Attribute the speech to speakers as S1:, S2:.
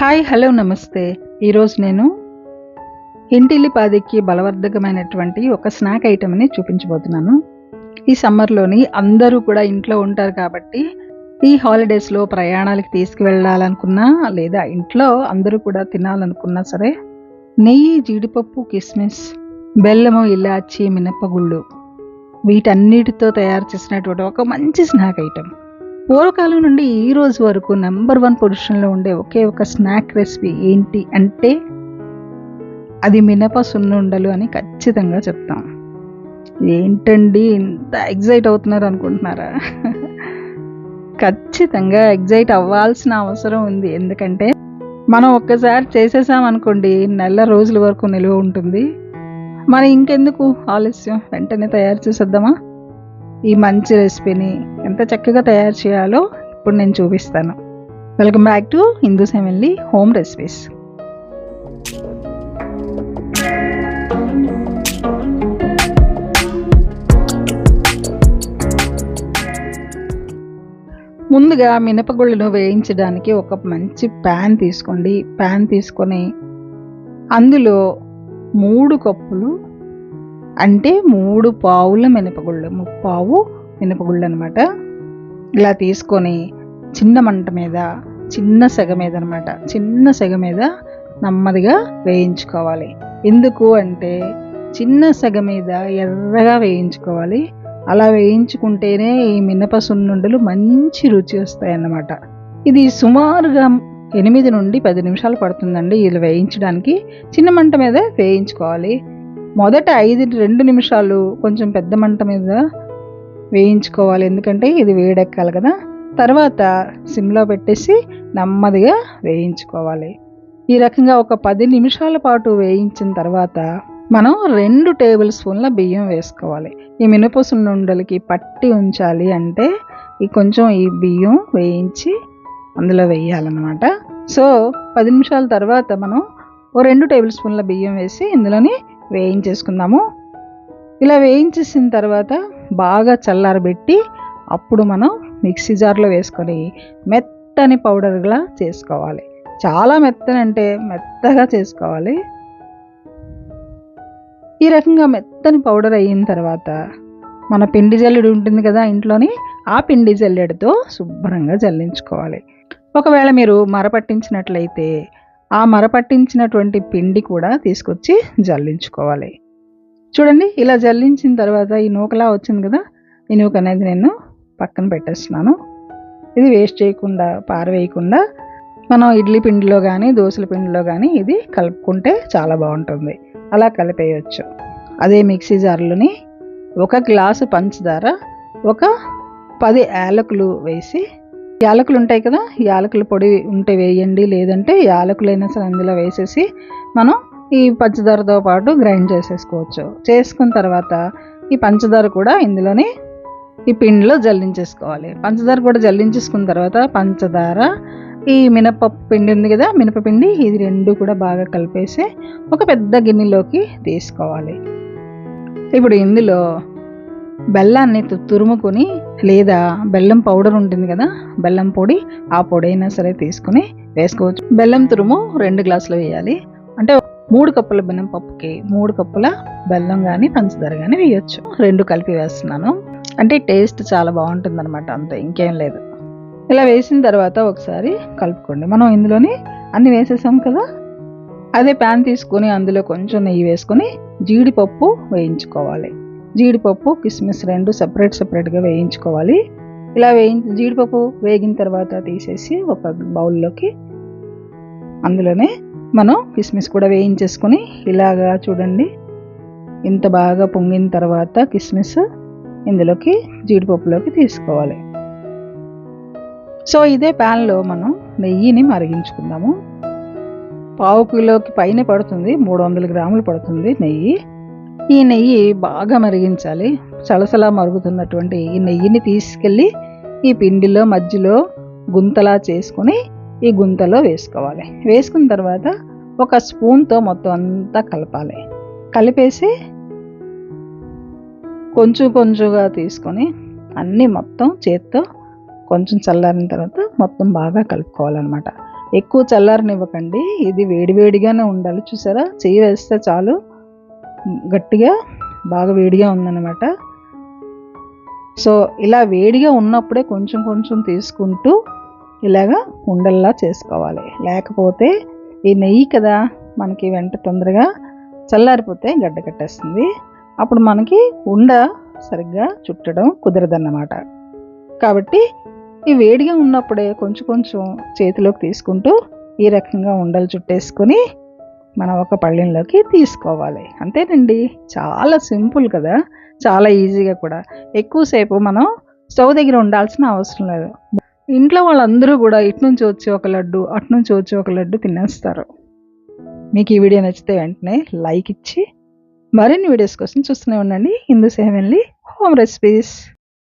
S1: Hi hello నమస్తే. ఈరోజు నేను ఇంటిల్లిపాదికి బలవర్ధకమైనటువంటి ఒక స్నాక్ ఐటమ్ని చూపించబోతున్నాను. ఈ సమ్మర్లోని అందరూ కూడా ఇంట్లో ఉంటారు కాబట్టి ఈ హాలిడేస్లో ప్రయాణాలకు తీసుకువెళ్ళాలనుకున్నా లేదా ఇంట్లో అందరూ కూడా తినాలనుకున్నా సరే నెయ్యి జీడిపప్పు కిస్మిస్ బెల్లము ఇలాచి మినపగుళ్ళు వీటన్నిటితో తయారు చేసినటువంటి ఒక మంచి స్నాక్ ఐటమ్. పూర్వకాలం నుండి ఈ రోజు వరకు నెంబర్ వన్ పొజిషన్లో ఉండే ఒకే ఒక స్నాక్ రెసిపీ ఏంటి అంటే అది మినప సున్నుండలు అని ఖచ్చితంగా చెప్తాం. ఏంటండి ఇంత ఎగ్జైట్ అవుతున్నారు అనుకుంటున్నారా? ఖచ్చితంగా ఎగ్జైట్ అవ్వాల్సిన అవసరం ఉంది. ఎందుకంటే మనం ఒక్కసారి చేసేసాం అనుకోండి నెల రోజుల వరకు నిలువ ఉంటుంది. మరి ఇంకెందుకు ఆలస్యం? వెంటనే తయారు చేసేద్దామా? ఈ మంచి రెసిపీని ఎంత చక్కగా తయారు చేయాలో ఇప్పుడు నేను చూపిస్తాను. Welcome back to Hindu సెవెన్లీ home recipes ముందుగా మినపగుళ్ళను వేయించడానికి ఒక మంచి ప్యాన్ తీసుకోండి. ప్యాన్ తీసుకొని అందులో మూడు కప్పులు అంటే మూడు పావుల మినపగుళ్ళు ముప్పావు మినపగుళ్ళు అనమాట ఇలా తీసుకొని చిన్న మంట మీద చిన్న సెగ మీద అనమాట చిన్న సెగ మీద నెమ్మదిగా వేయించుకోవాలి. ఎందుకు అంటే చిన్న సెగ మీద ఎర్రగా వేయించుకోవాలి. అలా వేయించుకుంటేనే ఈ మినప సున్నుండలు మంచి రుచి వస్తాయన్నమాట. ఇది సుమారుగా ఎనిమిది నుండి పది నిమిషాలు పడుతుందండి వీళ్ళు వేయించడానికి. చిన్న మంట మీద వేయించుకోవాలి. మొదట ఐదు రెండు నిమిషాలు కొంచెం పెద్ద మంట మీద వేయించుకోవాలి. ఎందుకంటే ఇది వేడెక్కాలి కదా. తర్వాత సిమ్లో పెట్టేసి నెమ్మదిగా వేయించుకోవాలి. ఈ రకంగా ఒక పది నిమిషాల పాటు వేయించిన తర్వాత మనం రెండు టేబుల్ స్పూన్ల బియ్యం వేసుకోవాలి. ఈ మినపసున్నుండలకి పట్టి ఉంచాలి అంటే ఈ కొంచెం ఈ బియ్యం వేయించి అందులో వేయాలన్నమాట. సో పది నిమిషాల తర్వాత మనం ఓ రెండు టేబుల్ స్పూన్ల బియ్యం వేసి ఇందులోని వేయించేసుకుందాము. ఇలా వేయించేసిన తర్వాత బాగా చల్లారబెట్టి అప్పుడు మనం మిక్సీ జార్లో వేసుకొని మెత్తని పౌడర్గా చేసుకోవాలి. చాలా మెత్తని అంటే మెత్తగా చేసుకోవాలి. ఈ రకంగా మెత్తని పౌడర్ అయిన తర్వాత మన పిండి జల్లెడు ఉంటుంది కదా ఇంట్లోని ఆ పిండి జల్లెడతో శుభ్రంగా జల్లించుకోవాలి. ఒకవేళ మీరు మరపట్టించినట్లయితే ఆ మరపట్టించినటువంటి పిండి కూడా తీసుకొచ్చి జల్లించుకోవాలి. చూడండి ఇలా జల్లించిన తర్వాత ఈ నూకలా వచ్చింది కదా ఈ నూక అనేది నేను పక్కన పెట్టేస్తున్నాను. ఇది వేస్ట్ చేయకుండా పారవేయకుండా మనం ఇడ్లీ పిండిలో కానీ దోశల పిండిలో కానీ ఇది కలుపుకుంటే చాలా బాగుంటుంది. అలా కలిపేయచ్చు. అదే మిక్సీ జార్లోని ఒక గ్లాసు పంచదార ఒక పది యాలకులు వేసి యాలకులు ఉంటాయి కదా యాలకుల పొడి ఉంటే వేయండి లేదంటే యాలకులైనా సరే అందులో వేసేసి మనం ఈ పంచదారతో పాటు గ్రైండ్ చేసేసుకోవచ్చు. చేసుకున్న తర్వాత ఈ పంచదార కూడా ఇందులోనే ఈ పిండిలో జల్లించేసుకోవాలి. పంచదార కూడా జల్లించేసుకున్న తర్వాత పంచదార ఈ మినపప్పు పిండి ఉంది కదా మినపపిండి ఇది రెండు కూడా బాగా కలిపేసి ఒక పెద్ద గిన్నెలోకి తీసుకోవాలి. ఇప్పుడు ఇందులో బెల్లాన్ని తు- తురుముకొని లేదా బెల్లం పౌడర్ ఉంటుంది కదా బెల్లం పొడి ఆ పొడి అయినా సరే తీసుకుని వేసుకోవచ్చు. బెల్లం తురుము రెండు గ్లాసులు వేయాలి. అంటే మూడు కప్పుల బెల్లం పప్పుకి మూడు కప్పుల బెల్లం కానీ పంచదార కానీ వేయొచ్చు. రెండు కలిపి వేస్తున్నాను. అంటే టేస్ట్ చాలా బాగుంటుంది అనమాట అంతే ఇంకేం లేదు. ఇలా వేసిన తర్వాత ఒకసారి కలుపుకోండి. మనం ఇందులోని అన్ని వేసేసాం కదా అదే ప్యాన్ తీసుకొని అందులో కొంచెం నెయ్యి వేసుకొని జీడిపప్పు వేయించుకోవాలి. జీడిపప్పు కిస్మిస్ రెండు సపరేట్ సపరేట్గా వేయించుకోవాలి. ఇలా వేయి జీడిపప్పు వేగిన తర్వాత తీసేసి ఒక బౌల్లోకి అందులోనే మనం కిస్మిస్ కూడా వేయించేసుకొని ఇలాగా చూడండి. ఇంత బాగా పొంగిన తర్వాత కిస్మిస్ ఇందులోకి జీడిపప్పులోకి తీసుకోవాలి. సో ఇదే ప్యాన్లో మనం నెయ్యిని మరిగించుకుందాము. పావు కిలోకి పైన పడుతుంది మూడు వందల గ్రాములు పడుతుంది నెయ్యి. ఈ నెయ్యి బాగా మరిగించాలి. సలసలా మరుగుతున్నటువంటి ఈ నెయ్యిని తీసుకెళ్ళి ఈ పిండిలో మధ్యలో గుంతలా చేసుకొని ఈ గుంతలో వేసుకోవాలి. వేసుకున్న తర్వాత ఒక స్పూన్తో మొత్తం అంతా కలపాలి. కలిపేసి కొంచెం కొంచెంగా తీసుకొని అన్నీ మొత్తం చేత్తో కొంచెం చల్లారిన తర్వాత మొత్తం బాగా కలుపుకోవాలన్నమాట. ఎక్కువ చల్లారనివ్వకండి. ఇది వేడివేడిగానే ఉండాలి. చూసారా? చేయి వేస్తే చాలు. గట్టిగా బాగా వేడిగా ఉందన్నమాట. సో ఇలా వేడిగా ఉన్నప్పుడే కొంచెం కొంచెం తీసుకుంటూ ఇలాగా ఉండల్లా చేసుకోవాలి. లేకపోతే ఈ నెయ్యి కదా మనకి వెంట తొందరగా చల్లారిపోతే గడ్డ కట్టేస్తుంది. అప్పుడు మనకి ఉండ సరిగ్గా చుట్టడం కుదరదన్నమాట. కాబట్టి ఈ వేడిగా ఉన్నప్పుడే కొంచెం కొంచెం చేతిలోకి తీసుకుంటూ ఈ రకంగా ఉండలు చుట్టేసుకొని మనం ఒక పళ్ళెంలోకి తీసుకోవాలి. అంతేనండి. చాలా సింపుల్ కదా. చాలా ఈజీగా కూడా. ఎక్కువసేపు మనం స్టవ్ దగ్గర ఉండాల్సిన అవసరం లేదు. ఇంట్లో వాళ్ళందరూ కూడా ఇటు నుంచి వచ్చి ఒక లడ్డు అటు నుంచి వచ్చి ఒక లడ్డు తినేస్తారు. మీకు ఈ వీడియో నచ్చితే వెంటనే లైక్ ఇచ్చి మరిన్ని వీడియోస్ కోసం చూస్తూనే ఉండండి. Hindu సెవెన్లీ home recipes.